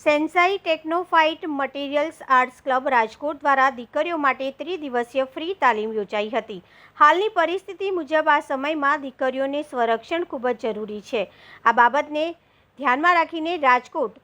Sensei Technofight materials arts club Rajkot દ્વારા દીકરીઓ માટે ત્રિદિવસીય ફ્રી તાલીમ યોજાઈ હતી. હાલની પરિસ્થિતિ મુજબ આ સમયમાં દીકરીઓને સ્વરક્ષણ ખૂબ જ જરૂરી છે. આ બાબતને ધ્યાનમાં રાખીને રાજકોટ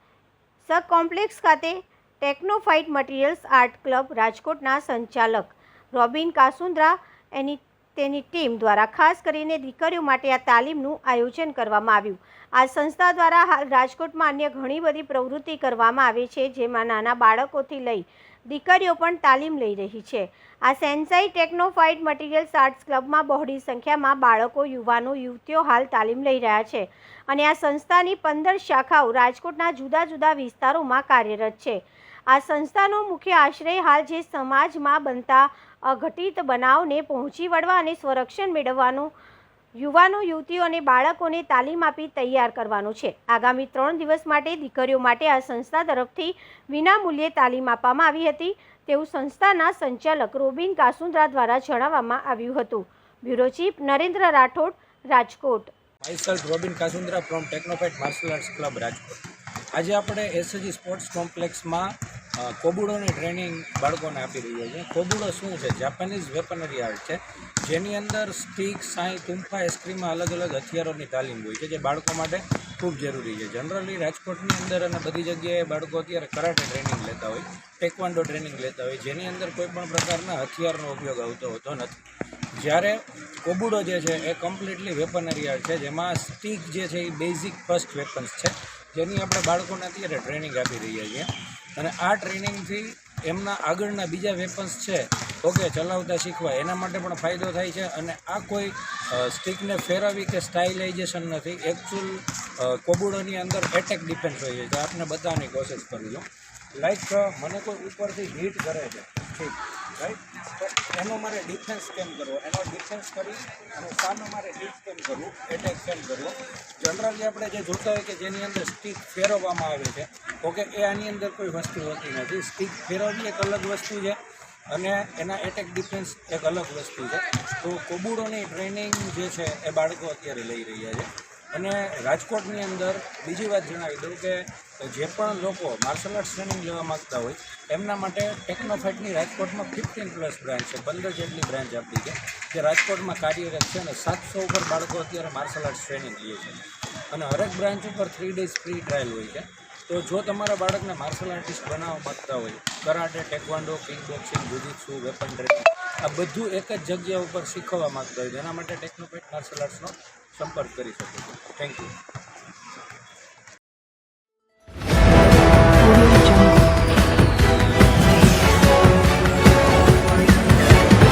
સબ કોમ્પ્લેક્સ ખાતે ટેકનોફાઇટ મટીરિયલ્સ આર્ટ ક્લબ રાજકોટના સંચાલક રોબિન કાસુંદ્રા એની તેની ટીમ દ્વારા ખાસ કરીને દીકરીઓ માટે આ તાલીમનું આયોજન કરવામાં આવ્યું. આ સંસ્થા દ્વારા હાલ રાજકોટમાં અન્ય ઘણી બધી પ્રવૃત્તિ કરવામાં આવે છે, જેમાં નાના બાળકોથી લઈ દીકરીઓ પણ તાલીમ લઈ રહી છે. આ સેન્સાઈ ટેકનોફાઇડ મટીરિયલ્સ આર્ટ્સ ક્લબમાં બહોળી સંખ્યામાં બાળકો, યુવાનો, યુવતીઓ હાલ તાલીમ લઈ રહ્યા છે અને આ સંસ્થાની પંદર શાખાઓ રાજકોટના જુદા જુદા વિસ્તારોમાં કાર્યરત છે. આ સંસ્થાનો મુખ્ય આશ્રય હાલ જે સમાજમાં બનતા અઘટિત બનાવને પહોંચી વળવા અને સંરક્ષણ મેળવવાનું યુવાનો, યુવતીઓ અને બાળકોને તાલીમ આપી તૈયાર કરવાનું છે. આગામી ત્રણ દિવસ માટે દીકરીઓ માટે આ સંસ્થા તરફથી વિનામૂલ્યે તાલીમ આપવામાં આવી હતી. તેવું સંસ્થાના સંચાલક રોબિન કાસુંદ્રા દ્વારા જણાવવામાં આવ્યું હતું. Bureau chief Narendra Rathod, Rajkot. Robin Kasundra from Technofight martial arts club Rajkot. આજે આપણે એસએજી સ્પોર્ટ્સ કોમ્પ્લેક્સમાં કોબુડોની ટ્રેનિંગ બાળકોને આપી રહ્યા છીએ કોબુડો શું છે? જાપાનીઝ વેપનરી આર્ટ છે, જેની અંદર સ્ટીક, સાઈ તુંફા એસ્ક્રીમાં અલગ અલગ હથિયારોની તાલીમ હોય છે, જે બાળકો માટે ખૂબ જરૂરી છે. જનરલી રાજકોટની અંદર અને બધી જગ્યાએ બાળકો અત્યારે કરાટે ટ્રેનિંગ લેતા હોય, ટેકવાન્ડો ટ્રેનિંગ લેતા હોય, જેની અંદર કોઈ પણ પ્રકારના હથિયારનો ઉપયોગ આવતો હોતો નથી. જ્યારે કોબુડો જે છે એ કમ્પ્લીટલી વેપનરી આર્ટ છે, જેમાં સ્ટીક જે છે એ બેઝિક ફર્સ્ટ વેપન્સ છે, જેની આપણે બાળકોને અત્યારે ટ્રેનિંગ આપી રહ્યા છીએ. અને આ ટ્રેનિંગથી એમના આગળના બીજા વેપન્સ છે, ઓકે, ચલાવતા શીખવા. એના માટે પણ ફાયદો થાય છે અને આ કોઈ સ્ટીકને ફેરવી કે સ્ટાઇલાઇઝેશન નથી. એકચ્યુઅલ કોબુડોની અંદર એટેક ડિફેન્સ હોય છે. તો આપને બતાવવાની કોશિશ કરું છું. લાઈક મને કોઈ ઉપરથી હિટ કરે છે. ઠીક. રાઈટ એનો મારે ડિફેન્સ કેમ કરવો? એનો ડિફેન્સ કરી અને સામે મારે હિટ કેમ કરવું? એટેક કેમ કરવો? જનરલી આપણે જે જોતા હોય કે જેની અંદર સ્ટીક ફેરવવામાં આવે છે ઓકે એ આની અંદર કોઈ વસ્તુ હોતી નથી. સ્ટીક ફેરવવી એક અલગ વસ્તુ છે અને એના એટેક ડિફેન્સ એક અલગ વસ્તુ છે. તો કોબુડોની ટ્રેનિંગ જે છે એ બાળકો અત્યારે લઈ રહ્યા છે. અને રાજકોટની અંદર બીજી વાત જણાવી દઉં કે જે પણ લોકો માર્શલ આર્ટ્સ ટ્રેનિંગ લેવા માગતા હોય, એમના માટે ટેકનોફાઇટની રાજકોટમાં ફિફ્ટીન પ્લસ બ્રાન્ચ છે, પંદર જેટલી બ્રાન્ચ આપી છે, જે રાજકોટમાં કાર્યરત છે અને સાતસો ઉપર બાળકો અત્યારે માર્શલ આર્ટ્સ ટ્રેનિંગ લે છે. અને હરેક બ્રાન્ચ ઉપર થ્રી ડેઝ ફ્રી ટ્રાયલ હોય છે. તો જો તમારા બાળકને માર્શલ આર્ટિસ્ટ બનાવવા માગતા હોય karate taekwondo kick boxing jujitsu weapon training આ બધું એક જ જગ્યા ઉપર શીખવવા માગતા હોય એના માટે ટેકનોપેટ માર્શલ આર્ટ્સનો સંપર્ક કરી શકો છો. Thank you